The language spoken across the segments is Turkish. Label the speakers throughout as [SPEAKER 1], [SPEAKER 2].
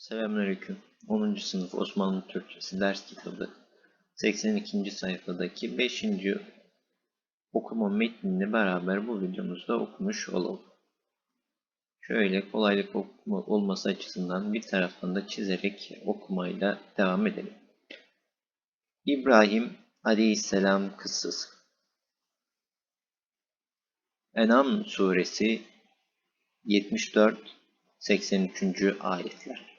[SPEAKER 1] Selamünaleyküm. 10. sınıf Osmanlı Türkçesi ders kitabı 82. sayfadaki 5. okuma metnini beraber bu videomuzda okumuş olalım. Şöyle kolaylık okuma olması açısından bir taraftan da çizerek okumayla devam edelim. İbrahim Aleyhisselam kıssası Enam suresi 74-83. ayetler.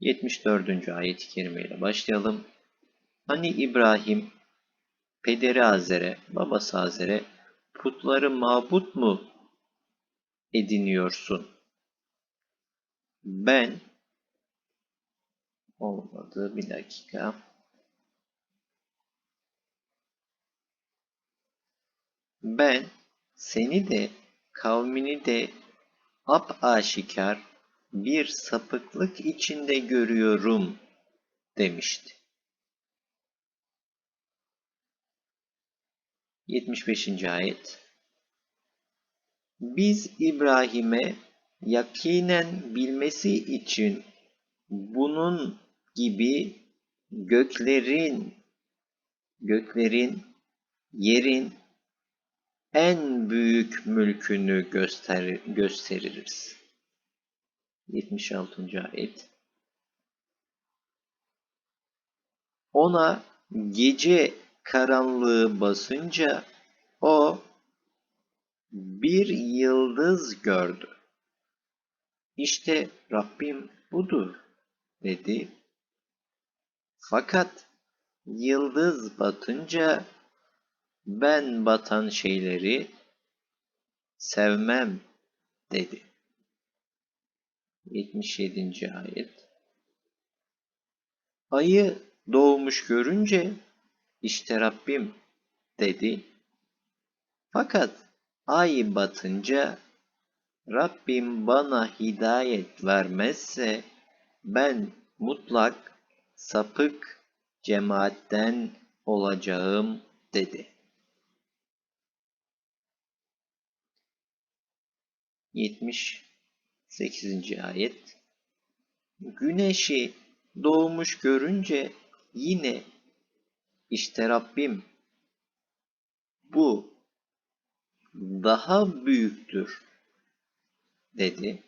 [SPEAKER 1] 74. ayet-i kerime ile başlayalım. Hani İbrahim pederi Azer'e, babası Azer'e putları mabut mu ediniyorsun? Ben olmadı bir dakika. Ben seni de kavmini de apaşikar bir sapıklık içinde görüyorum demişti. 75. ayet Biz İbrahim'e yakinen bilmesi için bunun gibi göklerin göklerin yerin en büyük mülkünü göster gösteririz. 76. ayet. Ona gece karanlığı basınca o bir yıldız gördü. İşte Rabbim budur dedi. Fakat yıldız batınca ben batan şeyleri sevmem dedi. 77. ayet. Ayı doğmuş görünce işte Rabbim dedi. Fakat ay batınca Rabbim bana hidayet vermezse ben mutlak sapık cemaatten olacağım dedi. 78. ayet Güneşi doğmuş görünce yine işte Rabbim bu daha büyüktür dedi.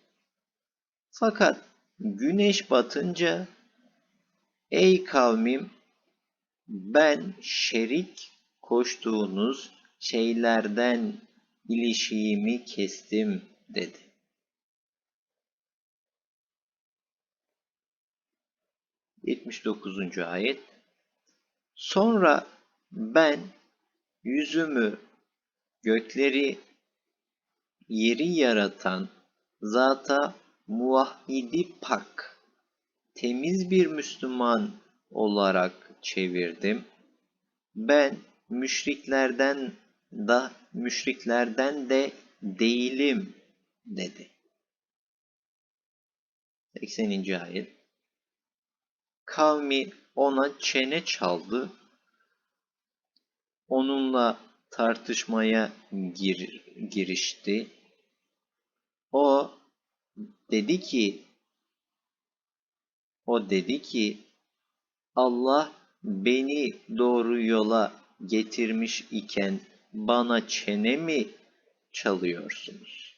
[SPEAKER 1] Fakat güneş batınca ey kavmim ben şerik koştuğunuz şeylerden ilişiğimi kestim dedi. Yetmiş dokuzuncu ayet Sonra ben yüzümü gökleri yeri yaratan zata muvahhidi pak temiz bir Müslüman olarak çevirdim. Ben müşriklerden da müşriklerden de değilim dedi. 80. ayet Kavmi ona çene çaldı. Onunla tartışmaya gir, girişti. O dedi ki o dedi ki Allah beni doğru yola getirmiş iken bana çene mi çalıyorsunuz?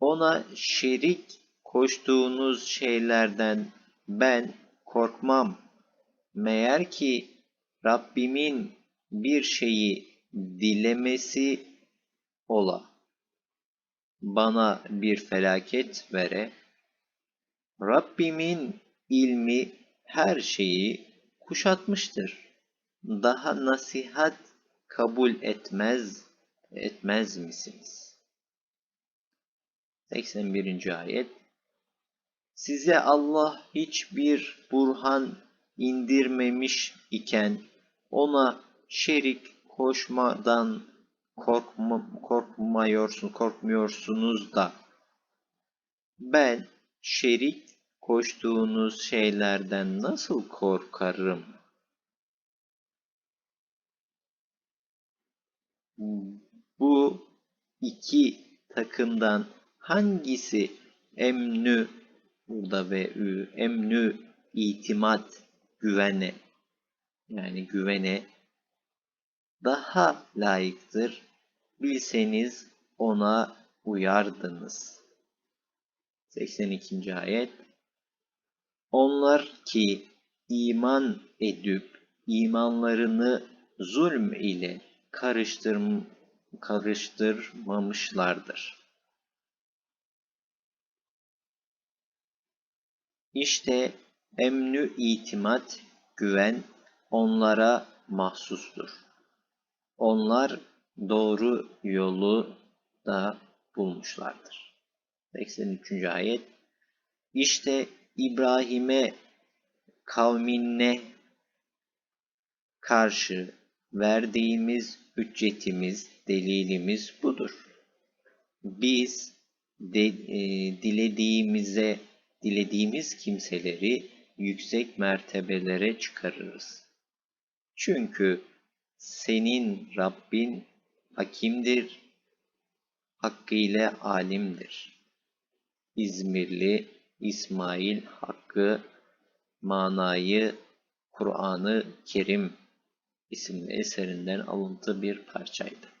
[SPEAKER 1] Ona şerik koştuğunuz şeylerden ben korkmam. Meğer ki Rabbimin bir şeyi dilemesi ola. Bana bir felaket vere. Rabbimin ilmi her şeyi kuşatmıştır. Daha nasihat kabul etmez etmez misiniz? 81. ayet Size Allah hiçbir burhan indirmemiş iken ona şerik koşmadan korkma, korkmuyorsun, korkmuyorsunuz da ben şerik koştuğunuz şeylerden nasıl korkarım? Bu iki takımdan hangisi emnü burada ve ü emnü itimat güvene yani güvene daha layıktır bilseniz ona uyardınız. 82. ayet Onlar ki iman edip imanlarını zulm ile karıştır, karıştırmamışlardır. İşte emnü itimat, güven onlara mahsustur. Onlar doğru yolu da bulmuşlardır. 83. ayet İşte İbrahim'e kavmine karşı verdiğimiz hüccetimiz, delilimiz budur. Biz de, e, dilediğimize, dilediğimiz kimseleri yüksek mertebelere çıkarırız. Çünkü senin Rabbin hakimdir, hakkıyla alimdir. İzmirli İsmail Hakkı manayı Kur'an-ı Kerim isimli eserinden alıntı bir parçaydı.